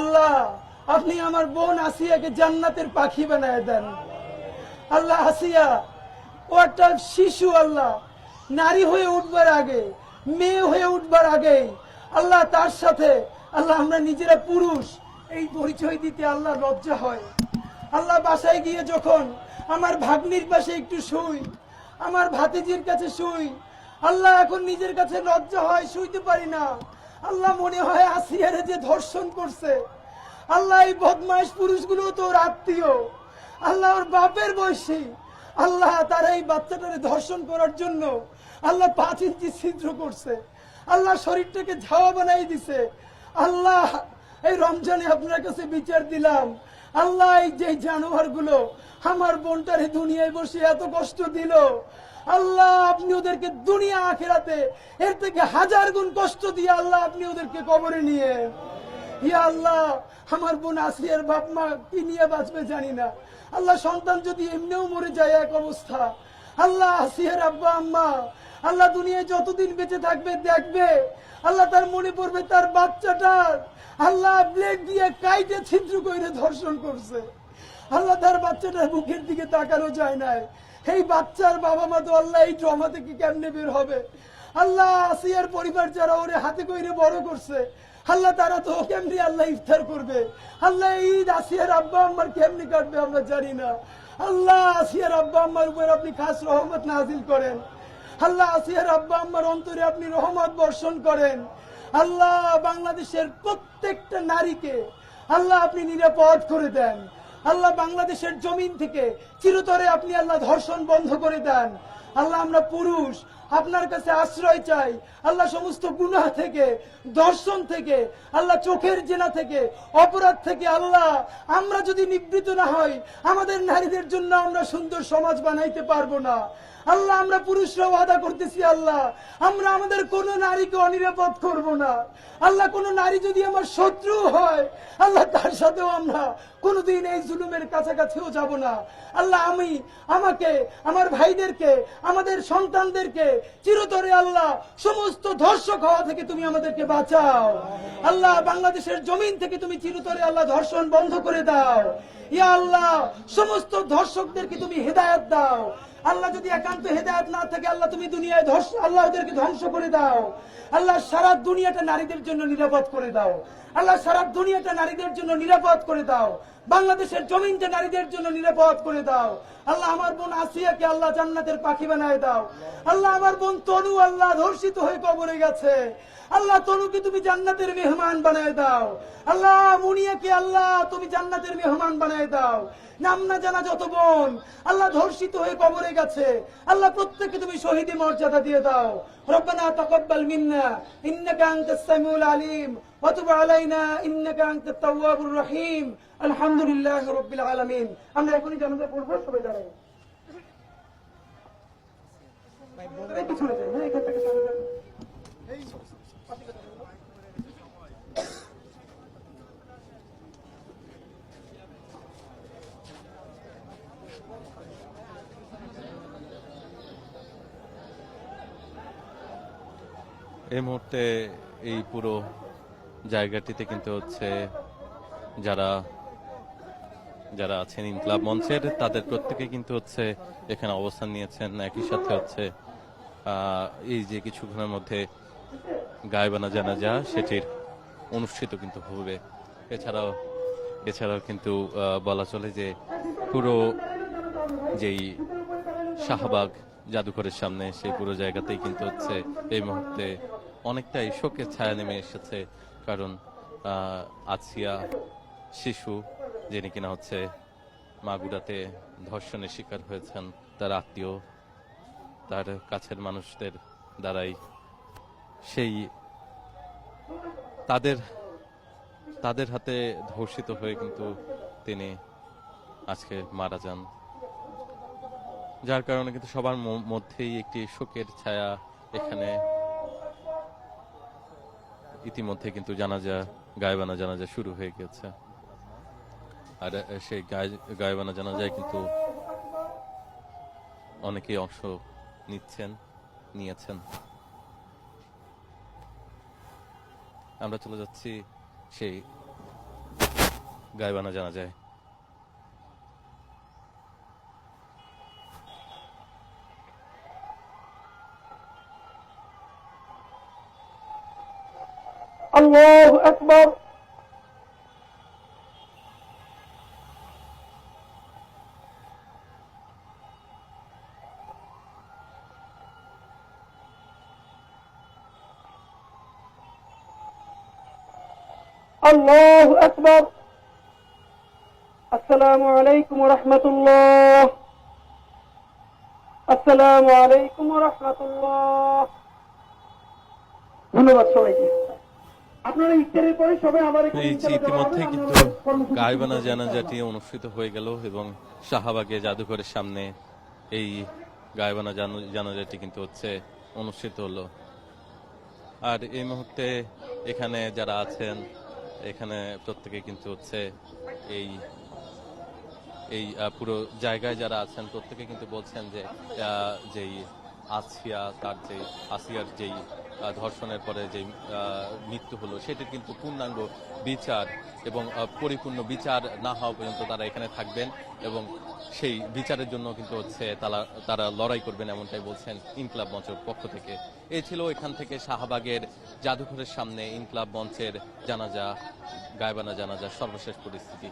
আল্লাহ, আপনি আমার বোন আসিয়াকে জান্নাতের পাখি বানায় দেন। আল্লাহ আসিয়া ও একটা শিশু আল্লাহ, নারী হয়ে উঠবার আগে, মেয়ে হয়ে উঠবার আগে, আল্লাহ তার সাথে, আল্লাহ আমরা নিজেরা পুরুষ, এই পরিচয় দিতে আল্লাহ লজ্জা হয়। আল্লাহ বাসায় গিয়ে যখন আমার ভাগ্নির পাশে একটু শুই, আমার ভাতিজির কাছে শুই, আল্লাহ এখন নিজের কাছে লজ্জা হয়, শুইতে পারি না। আল্লাহ মনে হয় আসিয়ারে যে ধর্ষণ করছে। আল্লাহ এই বদমাস পুরুষগুলো তোর আত্মীয়। আল্লাহ ওর বাপের বয়সী। আল্লাহ তারা এই বাচ্চাটারে ধর্ষণ করার জন্য আল্লাহ পাঁচ ইঞ্চি ছিদ্র করছে। আল্লাহ শরীরটাকে ঝাওয়া বানাই দিছে। আল্লাহ, এই রমজানে আপনার কাছে বিচার দিলাম। আল্লাহ যে জানোয়ারগুলো আমার বোনটারে দুনিয়ায় বসে এত কষ্ট দিল, আল্লাহ আপনি ওদেরকে দুনিয়া আখেরাতে এর থেকে হাজার গুণ কষ্ট দিয়ে আল্লাহ আপনি ওদেরকে কবরে নিয়ে ইয়া আল্লাহ, আমার বোন আসিয়ার বাপ মা কি নিয়ে বাঁচবে জানি না। আল্লাহ সন্তান যদি এমনিও মরে যায় এক অবস্থা আল্লাহ আসিয়ার আব্বা, আম্মা। আল্লাহ দুনিয়ায় যতদিন বেঁচে থাকবে, দেখবে। আল্লাহ তার মনে পড়বে তার বাচ্চাটার আল্লাহ ব্লেড দিয়ে কাইটে ছিদ্র করে ধর্ষণ করছে। আল্লাহ তার বাচ্চাটার মুখের দিকে তাকানো যায় না এই বাচ্চার বাবা মা তো আল্লাহ এই ট্রমা থেকে কেমনে বের হবে? আল্লাহ আসিয়ার পরিবার যারা ওরে হাতে কইরে বড় করছে, আল্লাহ তারা তো কেমনি আল্লাহ ইফতার করবে? আল্লাহ ঈদ আসিয়ার আব্বা, আম্মার কেমনি কাটবে আমরা জানি না। আল্লাহ আসিয়ার আব্বা আম্মার উপর আপনি খাস রহমত নাজিল করেন। আল্লাহ আসিয়ার আব্বা আম্মার অন্তরে আপনি রহমত বর্ষণ করেন। আল্লাহ বাংলাদেশের প্রত্যেকটা নারীকে আল্লাহ আপনি নিরাপদ করে দেন। আল্লাহ বাংলাদেশের জমিন থেকে চিরতরে আপনি আল্লাহ ধর্ষণ বন্ধ করে দেন। আল্লাহ আমরা পুরুষ আপনার কাছে আশ্রয় চাই। আল্লাহ সমস্ত গুনাহ থেকে দর্শন থেকে, আল্লাহ চোখের জেনা থেকে, অপরাধ থেকে আল্লাহ, আমরা যদি নিবৃত না হই, আমাদের নারীদের জন্য আমরা সুন্দর সমাজ বানাইতে পারব না। আল্লাহ, আমরা পুরুষরা ওয়াদা করতেছি, আল্লাহ। আমরা আমাদের কোন নারীকে অনিরাপদ করব না। আল্লাহ, কোন নারী যদি আমার শত্রু হয়, আল্লাহ, তার সাথেও আমরা কোনোদিন এই জুলুমের কাছাকাছিও যাব না। আল্লাহ, আমি আমাকে, আমার ভাইদেরকে, আমাদের সন্তানদেরকে, চিরতরে আল্লাহ, সমস্ত ধর্ষক হওয়া থেকে তুমি আমাদেরকে বাঁচাও। আল্লাহ, বাংলাদেশের জমিন থেকে তুমি চিরতরে আল্লাহ, ধর্ষণ বন্ধ করে দাও। ইয়া আল্লাহ, সমস্ত ধর্ষকদেরকে তুমি হেদায়ত দাও। আল্লাহ যদি একান্ত হেদায়ত না থাকে, আল্লাহ তুমি দুনিয়ায় ধ্বংস আল্লাহ ওদেরকে ধ্বংস করে দাও। আল্লাহ সারা দুনিয়াটা নারীদের জন্য নিরাপদ করে দাও। আল্লাহ সারা দুনিয়াটা নারীদের জন্য নিরাপদ করে দাও। বাংলাদেশের জমিনটা নারীদের জন্য নিরাপদ করে দাও। আল্লাহ আমার বোন আসিয়াকে আল্লাহ জান্নাতের পাখি বানায় দাও। আল্লাহ আমার বোন তনু আল্লাহ ধর্ষিত হয়ে কবরে গেছে। আল্লাহ তনুকে তুমি জান্নাতের মেহমান বানায় দাও। আল্লাহ মুনিয়াকে আল্লাহ তুমি জান্নাতের মেহমান বানায় দাও। নাম না জানা যত বোন, আল্লাহ ধর্ষিত হয়ে কবরে গেছে। আল্লাহ প্রত্যেককে তুমি শহীদি মর্যাদা দিয়ে দাও। রব্বানা তাকাব্বাল মিন্না, ইন্নাকা আনতাস সামিউল আলিম, ওয়া তুব আলাইনা ইন্নাকা আনতাত তাওয়াবুর রহিম। আলহামদুলিল্লাহি রাব্বিল আলামিন। আমরা এখনই জানাজা পড়ব সবাই দাঁড়াই এই পিছনে যাই, হ্যাঁ, এখান থেকে সামনে যান। এই মুহূর্তে এই পুরো জায়গাটিতে কিন্তু হচ্ছে যারা যারা আছেন ইনকলাব মঞ্চের, তাদের প্রত্যেকে কিন্তু হচ্ছে এখানে অবস্থান নিয়েছেন। একই সাথে হচ্ছে এই যে কিছুক্ষণের মধ্যে গায়বানা জানাজা, সেটির অনুষ্ঠিত কিন্তু হবে। এছাড়াও এছাড়াও কিন্তু বলা চলে যে পুরো যেই শাহবাগ জাদুঘরের সামনে, সেই পুরো জায়গাতেই কিন্তু হচ্ছে এই মুহূর্তে অনেকটাই শোকের ছায়া নেমে এসেছে। কারণ আছিয়া শিশু, যিনি কিনা হচ্ছে মাগুরাতে ধর্ষণের শিকার হয়েছেন, তার আত্মীয়, তার কাছের মানুষদের দ্বারাই সেই তাদের তাদের হাতে ধর্ষিত হয়ে কিন্তু তিনি আজকে মারা যান। যার কারণে কিন্তু সবার মধ্যেই একটি শোকের ছায়া এখানে ইতিমধ্যে কিন্তু জানাজা, গায়বানা জানাজা শুরু হয়ে গেছে। আর সেই গায়েবানা জানাজায় কিন্তু অনেকেই অংশ নিচ্ছেন, নিয়েছেন। আমরা চলে যাচ্ছি সেই গায়বানা জানা الله أكبر الله أكبر السلام عليكم ورحمة الله السلام عليكم ورحمة الله ধন্যবাদ সবাইকে ইতিমধ্যে কিন্তু আমরা কর্মসূচি গায়বানা শুরু করব। জানাজাটি অনুষ্ঠিত হয়ে গেল এবং শাহবাগে জাদুঘরের সামনে এই গায়বানা জানা- জানাজাটি কিন্তু হচ্ছে অনুষ্ঠিত হলো আর এই মুহূর্তে এখানে যারা আছেন এখানে প্রত্যেকে কিন্তু হচ্ছে এই এই পুরো জায়গায় যারা আছেন প্রত্যেকে কিন্তু বলছেন যে যেই আসিয়া তার যে, আসিয়ার যেই ধর্ষণের পরে যেই মৃত্যু হলো, সেটির কিন্তু পূর্ণাঙ্গ বিচার এবং পরিপূর্ণ বিচার না হওয়া পর্যন্ত তারা এখানে থাকবেন এবং সেই বিচারের জন্য কিন্তু হচ্ছে তারা তারা লড়াই করবেন এমনটাই বলছেন ইনকলাব মঞ্চের পক্ষ থেকে। এ ছিল এখান থেকে শাহবাগের জাদুঘরের সামনে ইনকলাব মঞ্চের জানাজা, গায়বানা জানাজা সর্বশেষ পরিস্থিতি।